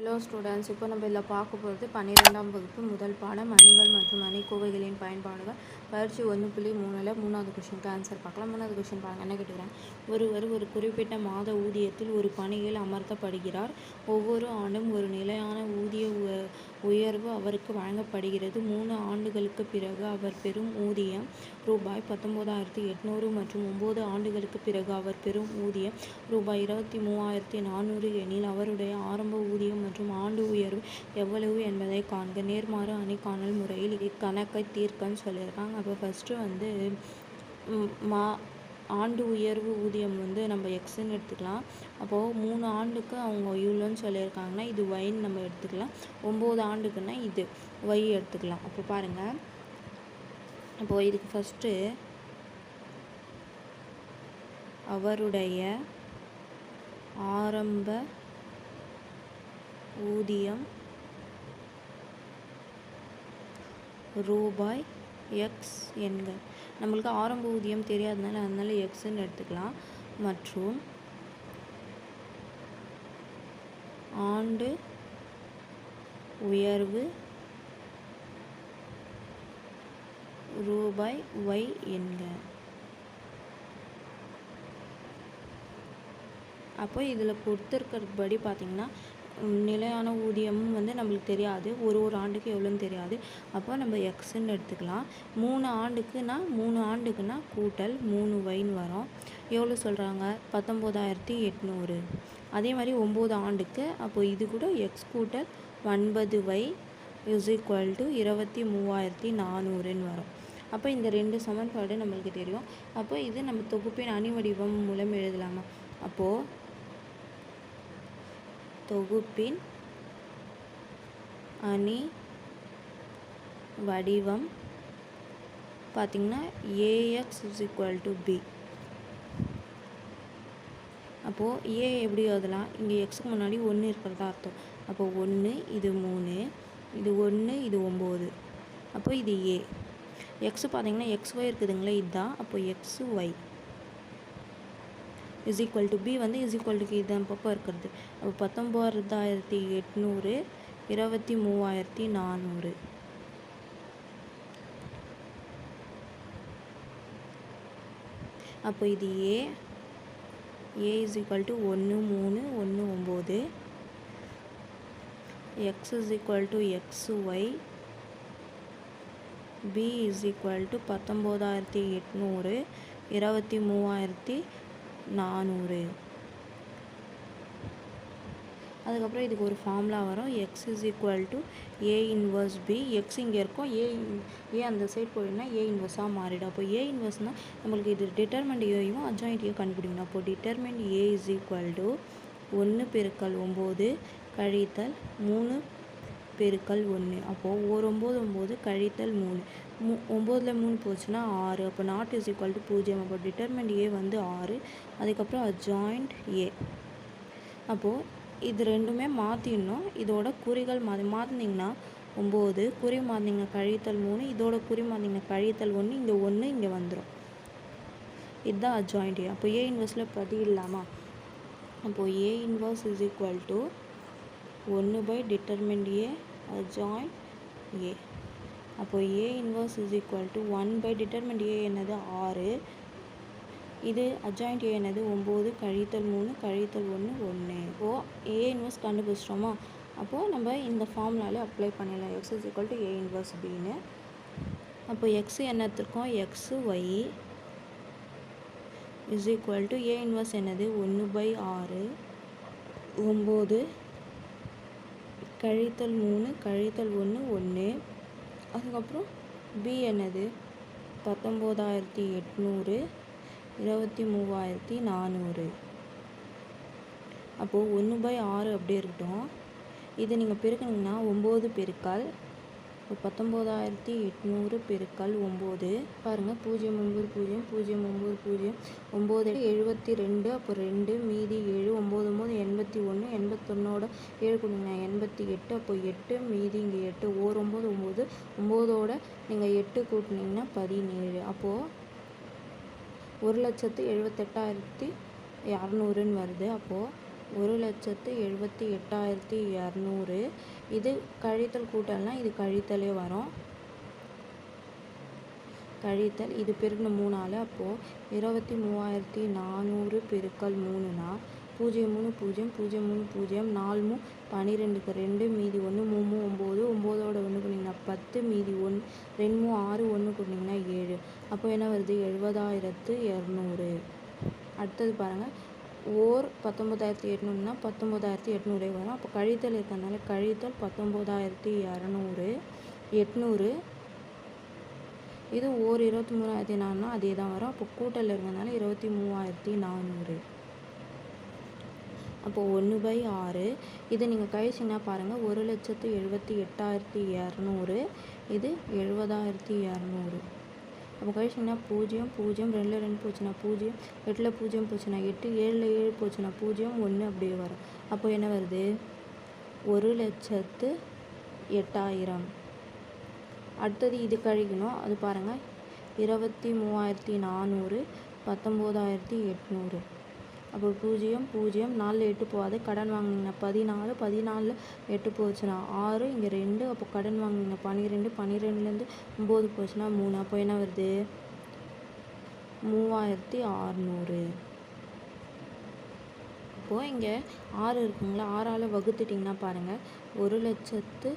Hello students இப்போ நம்ம இதில் பார்க்க போகிறது பன்னிரெண்டாம் வகுப்பு முதல் பாடம் அணிகள் மற்றும் அணிக்கோவைகளின் பயன்பாடுகள். பயிற்சி ஒன்று புள்ளி மூணில் மூணாவது கொஷனுக்கு ஆன்சர் பார்க்கலாம். மூணாவது கொஷின் பாருங்க என்ன கேட்டுக்கிறேன்? ஒருவர் ஒரு குறிப்பிட்ட மாத ஊதியத்தில் ஒரு பணியில் அமர்த்தப்படுகிறார். ஒவ்வொரு ஆண்டும் ஒரு நிலையான ஊதிய உயர்வு அவருக்கு வழங்கப்படுகிறது. மூணு ஆண்டுகளுக்கு பிறகு அவர் பெறும் ஊதியம் ரூபாய் பத்தொம்போதாயிரத்தி எட்நூறு மற்றும் ஒம்பது ஆண்டுகளுக்கு பிறகு அவர் பெறும் ஊதியம் ரூபாய் இருபத்தி மூவாயிரத்தி நானூறு எனில் அவருடைய ஆரம்ப மற்றும் ஆண்டு உயர்வு எவ்வளவு என்பதை காண்க. நேர்மாறு அணிக்காணல் முறையில் இக்கணக்கை தீர்க்கன்னு சொல்லியிருக்காங்க. அப்போ ஃபஸ்ட்டு வந்து மா ஆண்டு உயர்வு ஊதியம் வந்து நம்ம எக்ஸ்ன்னு எடுத்துக்கலாம். அப்போது மூணு ஆண்டுக்கு அவங்க இவ்வளோன்னு சொல்லியிருக்காங்கன்னா இது ஒய்ன்னு நம்ம எடுத்துக்கலாம். ஒம்பது ஆண்டுக்குன்னா இது ஒய் எடுத்துக்கலாம். அப்போ பாருங்கள் அப்போது இதுக்கு ஃபஸ்ட்டு அவருடைய ஆரம்ப ஊதியம் ரூபாய் எக்ஸ் எண்கள். நம்மளுக்கு ஆரம்ப ஊதியம் தெரியாதனால அதனால எக்ஸ்ன்னு எடுத்துக்கலாம். மற்றும் ஆண்டு உயர்வு ரூபாய் ஒய் என்க அப்போ இதில் கொடுத்துருக்கிறபடி பார்த்தீங்கன்னா நிலையான ஊதியமும் வந்து நம்மளுக்கு தெரியாது. ஒரு ஒரு ஆண்டுக்கு எவ்வளோன்னு தெரியாது. அப்போ நம்ம எக்ஸ்ன்னு எடுத்துக்கலாம். மூணு ஆண்டுக்குன்னா மூணு ஆண்டுக்குன்னா கூட்டல் மூணு வைன்னு வரும். எவ்வளோ சொல்கிறாங்க பத்தொம்போதாயிரத்தி எட்நூறு. அதே மாதிரி ஒம்பது ஆண்டுக்கு அப்போ இது கூட எக்ஸ் கூட்டல் ஒன்பது வை இஸ் ஈக்குவல் டு இருபத்தி மூவாயிரத்தி நானூறுன்னு வரும். அப்போ இந்த ரெண்டு சமன்பாடு நம்மளுக்கு தெரியும். அப்போ இது நம்ம தொகுப்பின் அணி வடிவம் மூலம் எழுதலாமா? அப்போது தொகுப்பின் அணி வடிவம் பார்த்திங்கன்னா AX is equal to B அப்போது ஏ எப்படி எழுதலாம்? இங்கே எக்ஸுக்கு முன்னாடி ஒன்று இருக்கிறதா அர்த்தம். அப்போ ஒன்று இது மூணு இது ஒன்று இது ஒம்பது அப்போ இது ஏ எக்ஸு பார்த்தீங்கன்னா எக்ஸ் ஒய் இருக்குதுங்களே இதுதான். அப்போ X Y is equal to B வந்து இஸ் ஈக்குவல் டு இதான் பக்கம் இருக்கிறது. அப்போ பத்தொம்போதாயிரத்தி எட்நூறு இருபத்தி மூவாயிரத்தி நானூறு. அப்போ இது A A is equal to ஒன்று மூணு ஒன்று ஒம்பது. X is equal to X Y B is equal to பத்தொம்போதாயிரத்தி எட்நூறு இருபத்தி மூவாயிரத்தி நானூறு. அதுக்கப்புறம் இதுக்கு ஒரு ஃபார்முலா வரும். X is equal to A inverse B X இங்கே இருக்கும். ஏ ஏ அந்த சைட் போயிடுனா ஏ இன்வர்ஸாக மாறிடும். அப்போ ஏ இன்வர்ஸ்னால் நம்மளுக்கு இது டிட்டர்மெண்ட் ஏயும் அஜாயின்ட்டையும் கண்டுபிடிக்கணும். அப்போ determinant A is equal to ஒன்று பெருக்கல் ஒம்பது கழித்தல் மூணு பெருக்கல் ஒன்று அப்போது ஒரு ஒம்பது ஒம்பது கழித்தல் மூணு. மூ ஒம்போதில் மூணு போச்சுன்னா ஆறு. அப்போ நாட் இஸ் ஈக்குவல் டு பூஜ்ஜியம். அப்போ டிட்டர்மெண்ட் ஏ வந்து ஆறு. அதுக்கப்புறம் அஜாயிண்ட் ஏ அப்போது இது ரெண்டுமே மாற்றிடணும் இதோட குறிகள் மா மாற்றினீங்கன்னா ஒம்பது. குறி மாற்றிங்க கழித்தல் மூணு. இதோட குறி மாற்றிங்க கழித்தல் ஒன்று இங்கே ஒன்று இங்கே வந்துடும் இதுதான் அஜாயிண்ட் ஏ அப்போ ஏ இன்வெர்ஸில் பதியிடலாமா? அப்போது A inverse is equal to ஒன்று by determinant A adjoint A அப்போ A inverse is equal to one by determinant A என்னது ஆறு. இது அஜாயிண்ட் ஏ என்னது ஒம்பது கழித்தல் மூணு கழித்தல் ஒன்று ஒன்று. இப்போது ஏ இன்வர்ஸ் கண்டுபிடிச்சிட்டோமா? அப்போது நம்ம இந்த ஃபார்முலாலே அப்ளை பண்ணிடலாம் X is equal to A inverse பின்னு அப்போ X என்னத்திற்கும் X Y is equal to A inverse என்னது? ஒன்று பை ஆறு ஒம்பது கழித்தல் மூணு கழித்தல் ஒன்று ஒன்று. அதுக்கப்புறம் பி என்னது? பத்தொம்போதாயிரத்தி எட்நூறு இருபத்தி மூவாயிரத்தி நானூறு. அப்போது ஒன்று பை ஆறு அப்படியே இருக்கட்டும். இது நீங்கள் பெருக்கினீங்கன்னா ஒம்பது பெருக்கால் பத்தொம்போதாயிரத்தி எட்நூறு பெருக்கல் ஒம்பது. பாருங்கள் பூஜ்ஜியம் ஒம்பது பூஜ்ஜியம் பூஜ்ஜியம் ஒம்பது பூஜ்ஜியம் ஒம்பது எழுபத்தி ரெண்டு அப்போ ரெண்டு மீதி ஏழு ஒம்பது ஒம்பது எண்பத்தி ஒன்று எண்பத்தொன்னோட ஏழு கொடுங்க. எண்பத்தி எட்டு அப்போ எட்டு மீதி இங்கே எட்டு ஓர் ஒம்பது ஒம்பது ஒம்போதோட நீங்கள் எட்டு கூட்டினீங்கன்னா பதினேழு. அப்போது ஒரு லட்சத்து எழுபத்தெட்டாயிரத்தி இரநூறுன்னு வருது. அப்போது ஒரு லட்சத்து எழுபத்தி எட்டாயிரத்தி இரநூறு. இது கழித்தல் கூட்டல்னா இது கழித்தலே வரும். கழித்தல் இது பெருக்கணும் மூணால் அப்போது இருபத்தி மூவாயிரத்தி நானூறு பெருக்கல் மூணுனா பூஜ்ஜியம் மூணு பூஜ்ஜியம் பூஜ்ஜியம் மூணு பூஜ்ஜியம் நாலு மூ பன்னிரெண்டுக்கு ரெண்டு மீதி ஒன்று மூணு ஒம்பது ஒம்போதோட ஒன்று பண்ணிங்கன்னா பத்து மீதி ஒன்று ரெண்டு மூணு ஆறு ஒன்று கொடுத்தீங்கன்னா ஏழு. அப்போ என்ன வருது? எழுபதாயிரத்து இரநூறு. அடுத்தது பாருங்கள் ஓர் பத்தொம்போதாயிரத்தி எட்நூறுனா பத்தொம்போதாயிரத்தி எட்நூறே வரும். அப்போ கழித்தல் இருக்கிறதுனால கழித்தல் பத்தொம்போதாயிரத்தி இரநூறு எட்நூறு. இது ஓர் இருபத்தி மூணாயிரத்தி நாலுனா அதே தான் வரும். அப்போ கூட்டல் இருக்கிறதுனால இருபத்தி மூவாயிரத்தி நானூறு. அப்போ ஒன்று பை ஆறு. இது நீங்கள் கழிச்சிங்கன்னா பாருங்கள் ஒரு லட்சத்து எழுபத்தி எட்டாயிரத்தி இரநூறு. இது எழுபதாயிரத்தி இரநூறு. அப்போ கழிச்சிங்கன்னா பூஜ்ஜியம் பூஜ்ஜியம் ரெண்டில் ரெண்டு போச்சுன்னா பூஜ்ஜியம் எட்டில் பூஜ்ஜியம் போச்சுன்னா எட்டு ஏழில் ஏழு போச்சுன்னா பூஜ்ஜியம் ஒன்று அப்படியே வரும். அப்போ என்ன வருது? ஒரு லட்சத்து எட்டாயிரம். அடுத்தது இது கழிக்கணும். அது பாருங்கள் இருபத்தி மூவாயிரத்தி நானூறு பத்தொம்போதாயிரத்தி எட்நூறு. அப்போ பூஜ்ஜியம் பூஜ்ஜியம் நாலில் எட்டு போகாது கடன் வாங்கினீங்க பதினாலு பதினாலில் எட்டு போச்சுன்னா ஆறு இங்கே ரெண்டு அப்போ கடன் வாங்கினீங்க பன்னிரெண்டு பன்னிரெண்டுலேருந்து ஒம்பது போச்சுன்னா மூணு அப்போ என்ன வருது? மூவாயிரத்தி அறநூறு. இப்போது இங்கே ஆறு இருக்குங்களா? ஆறால் வகுத்துட்டிங்கன்னா பாருங்கள் ஒரு லட்சத்து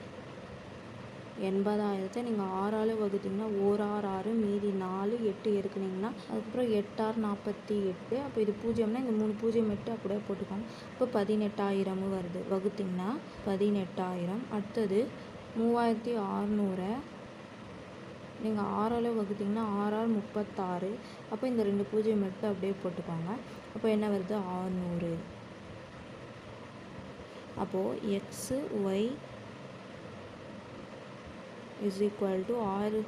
எண்பதாயிரத்தை நீங்கள் ஆறால் வகுத்தீங்கன்னா ஓர் ஆறு ஆறு மீதி நாலு எட்டு இருக்குனீங்கன்னா அதுக்கப்புறம் எட்டாறு நாற்பத்தி எட்டு. அப்போ இது பூஜ்ஜியம்னா இந்த மூணு பூஜ்ஜியம் எட்டு அப்படியே போட்டுக்கோங்க. இப்போ பதினெட்டாயிரமும் வருது. வகுத்திங்கன்னா பதினெட்டாயிரம். அடுத்தது மூவாயிரத்தி ஆறுநூறை நீங்கள் ஆறால் வகுத்தீங்கன்னா ஆறாறு முப்பத்தாறு. அப்போ இந்த ரெண்டு பூஜ்ஜியம் எட்டு அப்படியே போட்டுக்கோங்க. அப்போ என்ன வருது? ஆறுநூறு அப்போது X Y is equal to ஆறு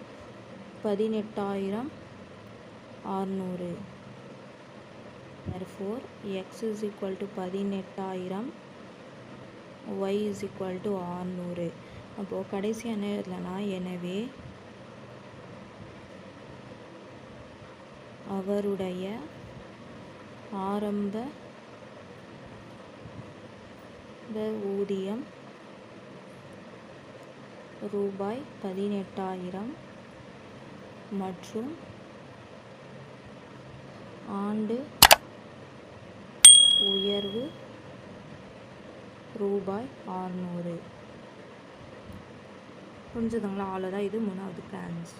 பதினெட்டாயிரம் ஆறுநூறு. Therefore x is equal to பதினெட்டாயிரம் y is equal to ஆறுநூறு. அப்போது கடைசி என்ன எனவே அவருடைய ஆரம்ப ஊதியம் ரூபாய் பதினெட்டாயிரம் மற்றும் ஆண்டு உயர்வு ரூபாய் ஆறுநூறு புரிஞ்சுதுங்களா? அவ்வளோதான் இது மூணாவது பிரான்ச்